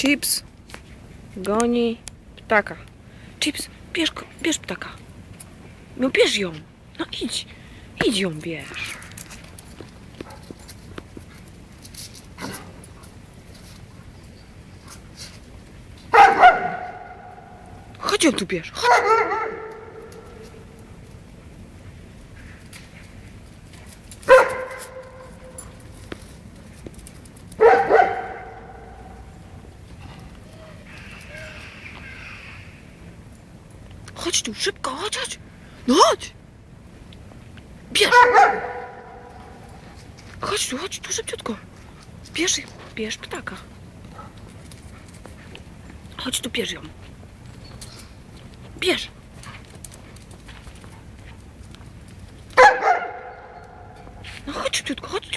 Chips goni ptaka. Chips, bierz, bierz ptaka. No bierz ją. No idź. Idź ją bierz. Chodź ją tu bierz. Chodź. Chodź tu, szybko, chodź, chodź. No chodź. Bierz. Chodź tu, chodź tu, szybciutko. Bierz, bierz ptaka. Chodź tu, bierz ją. Bierz. No chodź szybciutko, chodź.